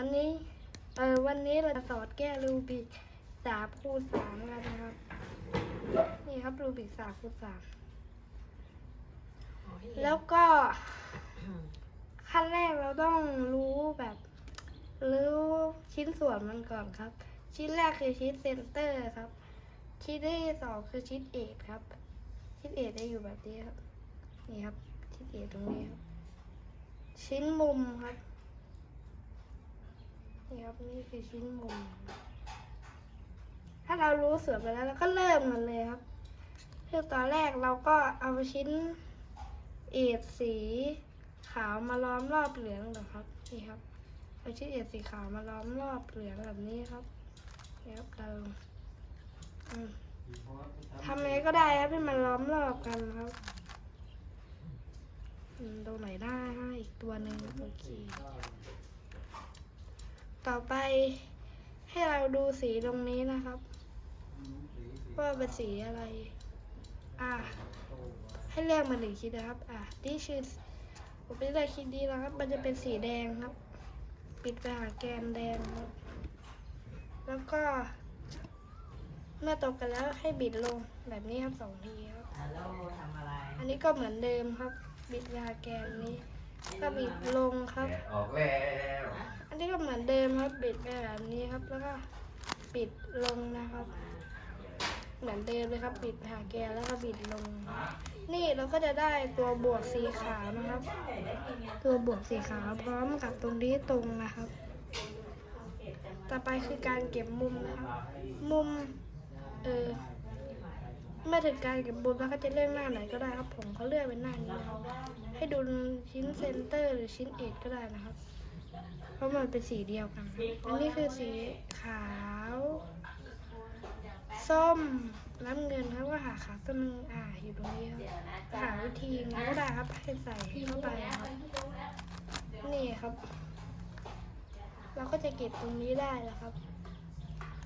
วันนี้เออวันนี้เราจะสอนแก้รูบิกสามคูณสามกันนะครับ นี่ครับรูบิกสามคูณสามแล้วก็ ขั้นแรกเราต้องรู้แบบรู้ชิ้นส่วนมันก่อนครับ ชิ้นแรกคือชิ้นเซนเตอร์ครับ ชิ้นที่สองคือชิ้นเอกครับ ชิ้นเอกจะอยู่แบบนี้ครับ นี่ครับ ชิ้นเอกตรงนี้ครับ ชิ้นมุมครับ นี่ครับนี่คือชิ้นมุม ถ้าเรารู้ส่วนไปแล้วเราก็เริ่มกันเลยครับคือตอนแรกเราก็เอาชิ้นเอดสีขาวมาล้อมรอบเหลืองเหรอครับนี่ครับเอาชิ้นเอดสีขาวมาล้อมรอบเหลืองแบบนี้ครับนี่ครับเราอืมทำอะไรก็ได้ครับให้มันล้อมรอบกันครับอืมตรงไหนได้ให้อีกตัวหนึ่งโอเค ต่อไปให้เราดูสีตรงนี้นะครับ ว่าเป็นสีอะไร อะ ให้เลือกมาหนึ่งชิ้นนะครับ อะนี่คือผมไปเลือกชิ้นนี้นะครับ มันจะเป็นสีแดงครับ ปิดไปหาแกนแดงครับ แล้วก็เมื่อตกกันแล้วให้บิดลงแบบนี้ครับสองทีครับฮัลโหลทำอะไรอันนี้ก็เหมือนเดิมครับ บิดไปหาแกนนี้ ก็บิดลงครับแดดออกแล้วอั นนี้ก็เหมือนเดิมครับบิดไปแบบนี้ครับ แล้วก็ปิดลงนะครับ เหมือนเดิมเลยครับปิดหาแกนแล้วก็บิดลง นี่เราก็จะได้ตัวบวกสีขาวนะครับ ตัวบวกสีขาวพร้อมกับตรงนี้ตรงนะครับ ต่อไปคือการเก็บมุมนะครับ มุมเออเมื่อถึงการเก็บมุมแล้วก็จะเลือกหน้าไหนก็ได้ครับ ผมเขาเลือกเป็นหน้านี้นะครับให้ดูชิ้นเซนเตอร์หรือชิ้นเอกก็ได้นะครับ เพราะมันเป็นสีเดียวกันอันนี้คือสีขาว ส้มน้ำเงินครับว่าหาขาวต้นงอ่าอยู่ตรงนี้ครับหาวิธีงั้นก็ได้ครับให้ใส่เข้าไปครับนี่ครับ เราก็จะเก็บตรงนี้ได้แล้วครับ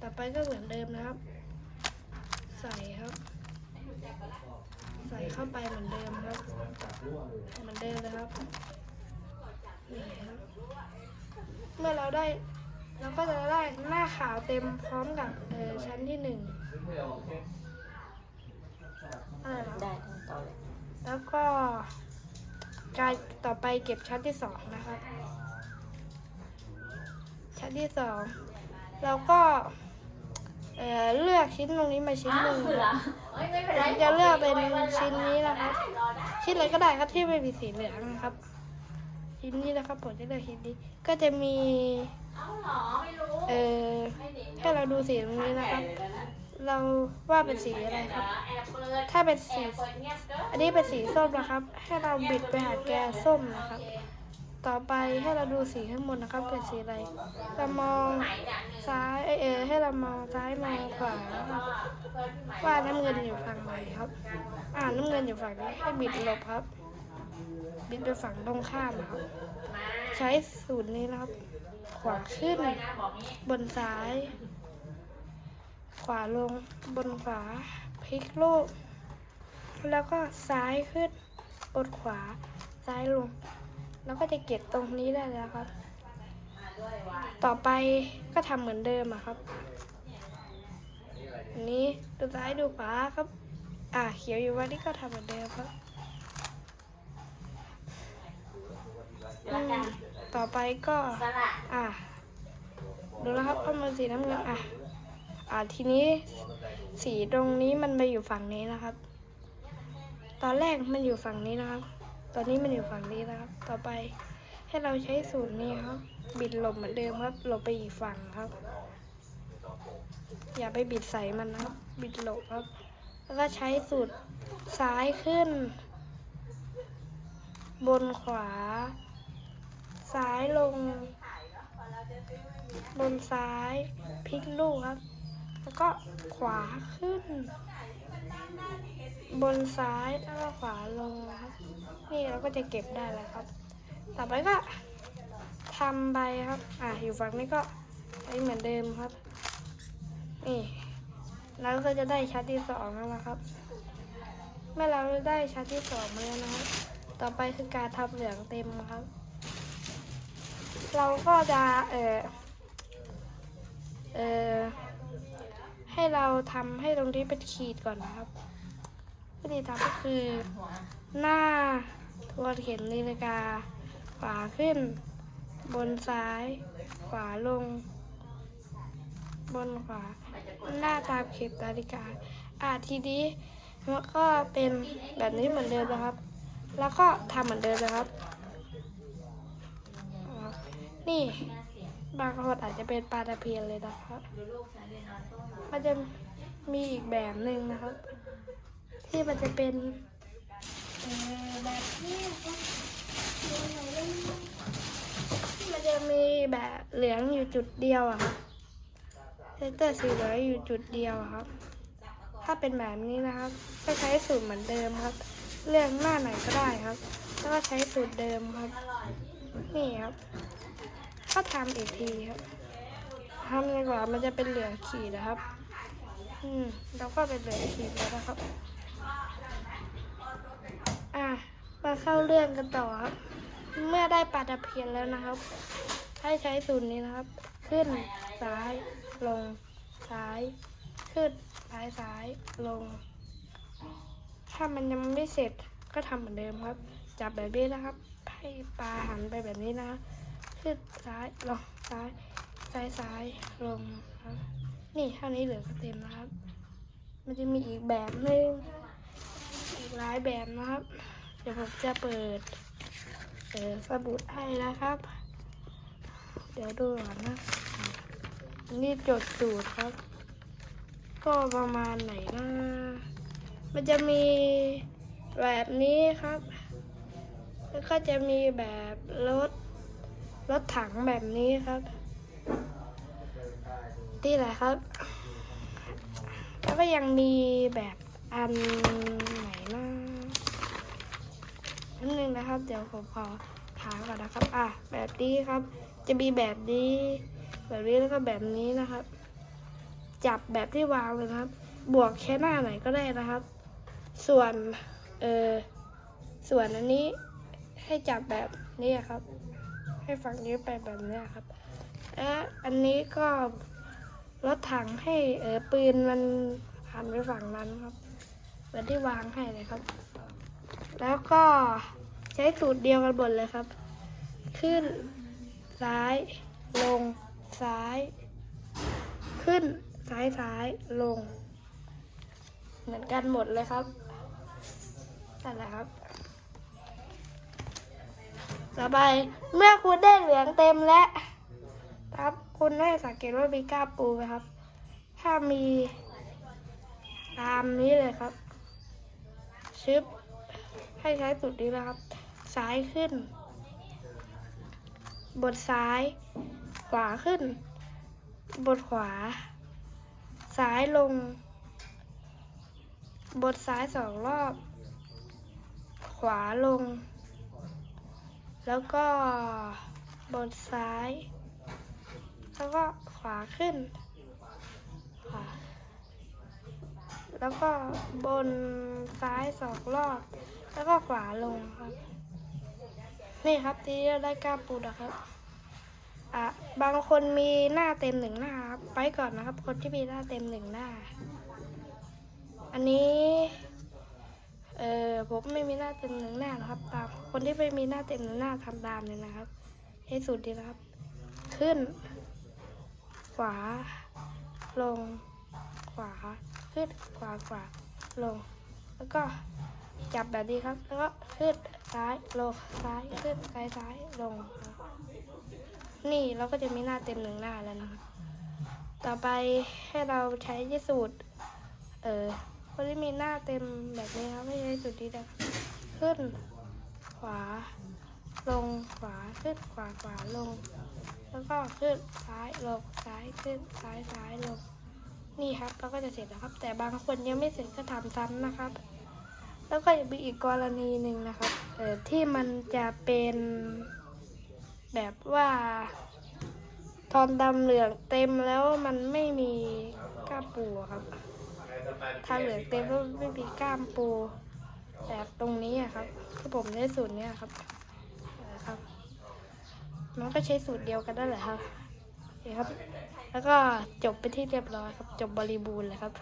ต่อไปก็เหมือนเดิมนะครับ ใส่ครับ ใส่เข้าไปเหมือนเดิมครับ เหมือนเดิมนะครับนี่ครับ เมื่อเราได้เราก็จะได้หน้าขาวเต็มพร้อมกับเออชั้นที่หนึ่งอะไรหรอได้ทั้งต่อเลยแล้วก็การต่อไปเก็บชั้นที่สองนะครับ ชั้นที่สองเราก็เอ่อเลือกชิ้นตรงนี้มาชิ้นหนึ่งไม่เป็นไรผมจะเลือกเป็นชิ้นนี้นะครับ ชิ้นอะไรก็ได้ครับที่ไม่มีสีเหลืองนะครับ ชิ้นนี้นะครับผมจะเลือกชิ้นนี้ก็จะมีเอ่อให้เราดูสีตรงนี้นะครับ เราว่าเป็นสีอะไรครับ ถ้าเป็นสี อันนี้เป็นสีส้มนะครับ ให้เราบิดไปหาแกส้มนะครับ ต่อไปให้เราดูสีข้างบนนะครับ เป็นสีอะไรเรามองซ้ายเอเอให้เรามองซ้ายมองขวาครับเปิดพี่ใหม่ว่าน้ำเงินอยู่ฝั่งไหนครับ อ่าน้ำเงินอยู่ฝั่งนี้ให้บิดหลบครับ บิดไปฝั่งตรงข้ามครับ ใช้สูตรนี้นะครับ ขวาขึ้น บนซ้าย ขวาลงบนขวาพลิกโลกแล้วก็ซ้ายขึ้นบนขวาซ้ายลง แล้วก็จะเก็บตรงนี้ได้แล้วครับ ต่อไปก็ทำเหมือนเดิมอะครับอันนี้ดูซ้ายดูขวาครับ อ่าเขียวอยู่วันนี้ก็ทำเหมือนเดิมครับ อืมต่อไปก็ สละอ่าดูแล้วครับข้อมือสีน้ำเงินอะ อ่าทีนี้สีตรงนี้มันไปอยู่ฝั่งนี้นะครับ ตอนแรกมันอยู่ฝั่งนี้นะครับ ตอนนี้มันอยู่ฝั่งนี้นะครับ ต่อไปให้เราใช้สูตรนี้ครับ บิดหลบเหมือนเดิมครับหลบไปอีกฝั่งครับ อย่าไปบิดใส่มันนะครับ บิดหลบครับ แล้วก็ใช้สูตรซ้ายขึ้น บนขวา ซ้ายลง บนซ้ายพลิกลูกครับ แล้วก็ขวาขึ้น บนซ้ายแล้วก็ขวาลงนะครับ นี่เราก็จะเก็บได้แล้วครับ ต่อไปก็ทำใบครับ อะอยู่ฝั่งนี้ก็ใช้เหมือนเดิมครับ นี่เราก็จะได้ชั้นที่สองแล้วนะครับ เมื่อเราได้ชั้นที่สองมาแล้วนะครับ ต่อไปคือการทำเหลืองเต็มครับ เราก็จะเออเออให้เราทำให้ตรงนี้เป็นขีดก่อนนะครับวิธีทำก็คือหน้าทวนเข็มนาฬิกา ขวาขึ้น บนซ้าย ขวาลง บนขวา หน้าตามเข็มนาฬิกา อะทีนี้แล้วก็เป็นแบบนี้เหมือนเดิมนะครับ แล้วก็ทำเหมือนเดิมนะครับ นี่บางคนอาจจะเป็นปลาตะเพียนเลยนะครับ มันจะมีอีกแบบหนึ่งนะครับ ที่มันจะเป็นแบบนี้ครับมันจะมีแบบเหลืองอยู่จุดเดียวอะครับเซนเตอร์สีเหลืองอยู่จุดเดียวครับ ถ้าเป็นแบบนี้นะครับก็ใช้สูตรเหมือนเดิมครับ เลือกหน้าไหนก็ได้ครับ แล้วก็ใช้สูตรเดิมครับ นี่ครับ ก็ทำอีกทีครับทำดีกว่ามันจะเป็นเหลือขีดนะครับ อืมแล้วก็เป็นเหลือขีดแล้วนะครับ อะมาเข้าเรื่องกันต่อครับ เมื่อได้ปลาตะเพียนแล้วนะครับ ให้ใช้สูตรนี้นะครับ ขึ้นซ้ายลงซ้าย ขึ้นซ้ายซ้ายลง ถ้ามันยังไม่เสร็จก็ทำเหมือนเดิมครับ จับแบบนี้นะครับ ให้ปลาหันไปแบบนี้นะครับ ขึ้นซ้ายลงซ้ายซ้ายซ้ายลงครับนี่เท่านี้เหลือก็เต็มนะครับ มันจะมีอีกแบบหนึ่งอีกหลายแบบนะครับ เดี๋ยวผมจะเปิดเออสมุดให้นะครับ เดี๋ยวดูก่อนนะนี่จดสูตรครับ ก็ประมาณไหนนะมันจะมีแบบนี้ครับ แล้วก็จะมีแบบรถ รถถังแบบนี้ครับที่ไหนครับ แล้วก็ยังมีแบบอันไหนนะนิดนึงนะครับ เดี๋ยวผมขอถามก่อนนะครับ อะ แบบนี้ครับ จะมีแบบนี้ แบบนี้แล้วก็แบบนี้นะครับ จับแบบที่วางเลยนะครับ บวกแค่หน้าไหนก็ได้นะครับ ส่วน เออส่วนอันนี้ให้จับแบบนี้ครับ ให้ฝั่งนี้ไปแบบนี้ครับและอันนี้ก็รถถังให้เออปืนมันหันไปฝั่งนั้นครับเหมือนที่วางให้เลยครับ แล้วก็ใช้สูตรเดียวกันหมดเลยครับ ขึ้น ซ้าย ลง ซ้าย ขึ้น ซ้ายซ้ายลง เหมือนกันหมดเลยครับนั่นแหละครับ ต่อไปเมื่อคุณได้เหลืองเต็มแล้วครับคุณได้สังเกตว่ามีก้าปูไหมครับ ถ้ามีตามนี้เลยครับ ชึบ ให้ใช้สูตรนี้นะครับ ซ้ายขึ้นบนซ้าย ขวาขึ้นบนขวา ซ้ายลงบนซ้ายสองรอบ ขวาลง แล้วก็บนซ้าย แล้วก็ขวาขึ้น ขวา แล้วก็บนซ้ายสองรอบ แล้วก็ขวาลงครับ นี่ครับที่เราได้กล้ามปูนะครับ อะ บางคนมีหน้าเต็มหนึ่งหน้าครับ ไปก่อนนะครับ คนที่มีหน้าเต็มหนึ่งหน้า อันนี้ ผมไม่มีหน้าเต็มหนึ่งหน้านะครับ ตาม คนที่ไม่มีหน้าเต็มหนึ่งหน้าทำตามเลยนะครับ ให้สุดดีนะครับ ขึ้น ขวา ลง ขวา ขึ้น ขวา ขวา ลง แล้วก็จับแบบนี้ครับ แล้วก็ขึ้นซ้ายลงซ้ายขึ้นซ้ายซ้ายลง นี่เราก็จะมีหน้าเต็มหนึ่งหน้าแล้วนะครับ ต่อไปให้เราใช้สูตร เออ คนที่มีหน้าเต็มแบบนี้ครับไม่ใช้สูตรนี้นะขึ้น ขวา ลงขวาขึ้นขวาขวาลง แล้วก็ขึ้นซ้ายลงซ้ายขึ้นซ้ายซ้ายลงนี่ครับเราก็จะเสร็จแล้วครับ แต่บางคนยังไม่เสร็จก็ทำซ้ำนะครับ แล้วก็ยังมีอีกกรณีหนึ่งนะครับเออที่มันจะเป็นแบบว่าทอนดำเหลืองเต็มแล้วมันไม่มีกล้าปูครับ ถ้าเหลือเต็มแล้วไม่มีกล้ามปูแต่ตรงนี้อะครับที่ผมได้สูตรเนี้ยครับนะครับ มันก็ใช้สูตรเดียวกันได้แหละครับโอเคครับ แล้วก็จบไปนที่เรียบร้อยครับ จบบริบูรณ์เลยครับ